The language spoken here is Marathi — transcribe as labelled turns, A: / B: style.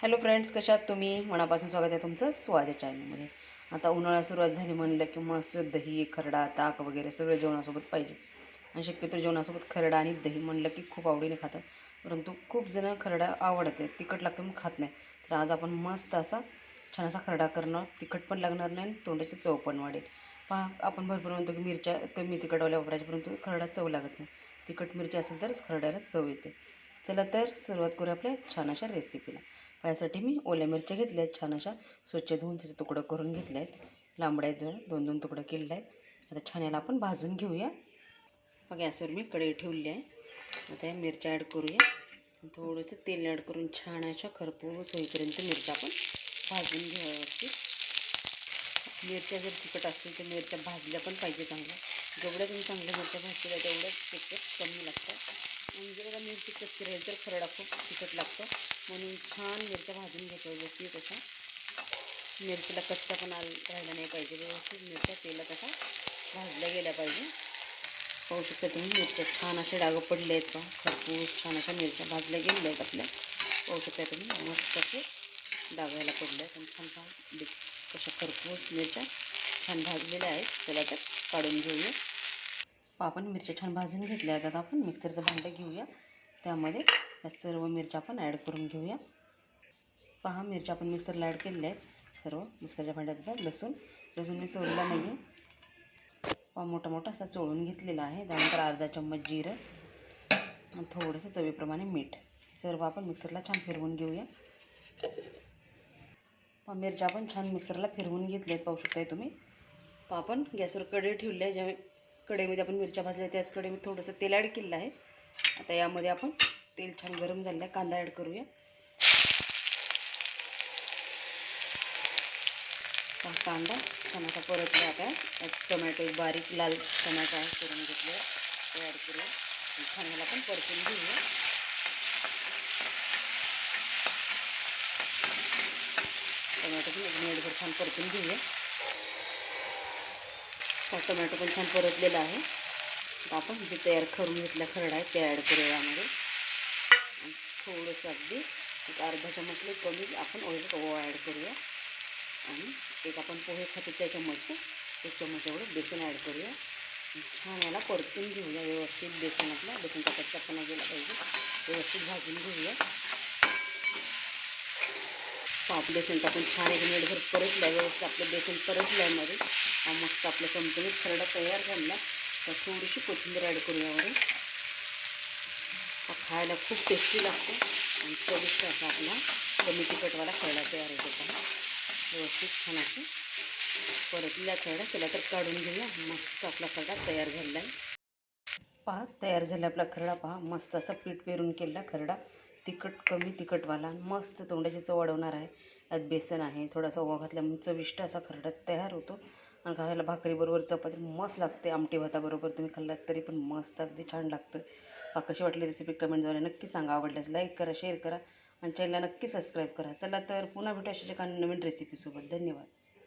A: हॅलो फ्रेंड्स कशात तुम्ही? मनापासून स्वागत आहे तुमचं स्वाद चॅनलमध्ये. आता उन्हाळा सुरुवात झाली म्हणलं की मस्त दही खरडा ताक वगैरे सगळं जेवणासोबत पाहिजे. आणि शक्यतो जेवणासोबत खरडा आणि दही म्हणलं की खूप आवडीने खातात. परंतु खूप जणं खरडा आवडते तिखट लागतं मग खात नाही. तर आज आपण मस्त असा छान असा खरडा करणार तिखट पण लागणार नाही आणि तोंडाची चव पण वाढेल. पहा आपण भरपूर म्हणतो की मिरच्या कमी तिखटवाल्या वापरायच्या परंतु खरडा चव लागत नाही. तिखट मिरची असेल तरच खरड्याला चव येते. चला तर सुरुवात करूया आपल्या छान अशा रेसिपीला यासाठी मी ओल्या मिरच्या घेतल्या आहेत. छान अशा स्वच्छ धुवून त्याचे तुकडं करून घेतल्या आहेत. लांबड्या आहेत दोन दोन तुकडं केलेले आहेत. आता छान याला आपण भाजून घेऊया. मग गॅसवर मी कढई ठेवली आहे. आता या मिरच्या ॲड करूया. थोडंसं तेल ॲड करून छान अशा खरपूस होईपर्यंत मिरच्या आपण भाजून घेऊया व्यवस्थित. मिरच्या जर तिखट असतील तर मिरच्या भाजल्या पण पाहिजे चांगल्या. जेवढ्या तुम्ही चांगल्या मिरच्या भाजलेल्या तेवढ्याच तिखट कमी लागतात. आणि जर का मिरची कच्ची राहील तर खरडा खूप तिखट लागतो. म्हणून छान मिरच्या भाजून घेतो व्यवस्थित अशा मिरचीला कच्चा पण राहिला नाही पाहिजे. व्यवस्थित मिरच्या तेलात अशा भाजल्या गेल्या पाहिजे. पाहू शकता तुम्ही मिरच्या छान असे डागं पडले आहेत का खरपूस छान अशा मिरच्या भाजल्या गेलेल्या आहेत आपल्या. पाहू शकता तुम्ही मस्त असे डागायला पडले आहेत. आणि छान छान कशा खरपूस मिरच्या छान भाजलेल्या आहेत. त्याला तर काढून घेऊया. आपण मिरच्या छान भाजून घेतल्या आहेत. आता आपण मिक्सरचं भांडं घेऊया. त्यामध्ये या सर्व मिरच्या आपण ॲड करून घेऊया. पहा मिरच्या आपण मिक्सरला ॲड केलेल्या आहेत. सर्व मिक्सरच्या भांड्यात लसूण. लसूण मी सोडला नाही आहे पहा मोठा मोठा असा चोळून घेतलेला आहे. त्यानंतर अर्धा चम्मच जिरं. थोडंसं चवीप्रमाणे मीठ. सर्व आपण मिक्सरला छान फिरवून घेऊया. पहा मिरच्या आपण छान मिक्सरला फिरवून घेतल्या आहेत. पाहू शकताय तुम्ही. आपण गॅसवर कढई ठेवली आहे. ज्यावेळी कढईमध्ये आपण मिरच्या भाजल्या त्याच कढईमध्ये थोडंसं तेल ॲड केलेलं आहे. आता यामध्ये आपण तेल छान गरम झालेलं आहे. कांदा ॲड करूया. कांदा छान असा परतला आता. टोमॅटो बारीक लाल टोमॅटो आहे करून घेतले ते ॲड करूया. छान ह्याला आपण परतून घेऊया. टोमॅटो पण एक मिनिटभर छान परतून घेऊया. हा टोमॅटो पण छान परतलेला आहे. आता आपण जे तयार करून घेतला खरडा आहे ते ॲड करूया यामध्ये. आणि थोडंसं अगदी एक अर्धा चम्मचले कमी आपण ऑइल ओवा ॲड करूया. आणि एक आपण पोहे खातो त्या चम्मच एक चमच एवढं बेसन ॲड करूया. छान याला परतून घेऊया व्यवस्थित बेसन आपला बेसनचा कच्चापणा गेला पाहिजे. व्यवस्थित भाजून घेऊया. पाप बेसन टाकून छान एक मिनिटभर परतलं व्यवस्थित आपलं बेसन परतल्यामध्ये आहे मस्त आपलं चमचमीत खरडा तयार झाला. तर थोडीशी कोथिंबीर ॲड करूया वरून. खायला खूप टेस्टी लागते. आणि चविष्ट असा आपला कमी तिखटवाला खरडा तयार होतो व्यवस्थित छान असं परतल्या खरडा. त्याला तर काढून घेऊया. मस्त आपला खरडा तयार झालेला आहे पहा तयार झाला आपला खरडा. पहा मस्त असा पीठ पेरून केलेला खरडा. तिखट कमी तिखटवाला मस्त तोंडाची चव वाढवणार आहे. यात बेसन आहे थोडासा ओवा घातल्यामुळे चविष्ट असा खरडा तयार होतो. आणि खायला भाकरीबरोबर चपाती मस्त लागते आमटी भाताबरोबर तुम्ही खाल्लात तरी पण मस्त अगदी छान लागतो आहे कशी वाटली रेसिपी कमेंटद्वारे नक्की सांगा आवडल्यास लाईक करा शेअर करा. आणि चॅनलला नक्की सबस्क्राईब करा. चला तर पुन्हा भेटू अशा काही नवीन रेसिपीसोबत धन्यवाद.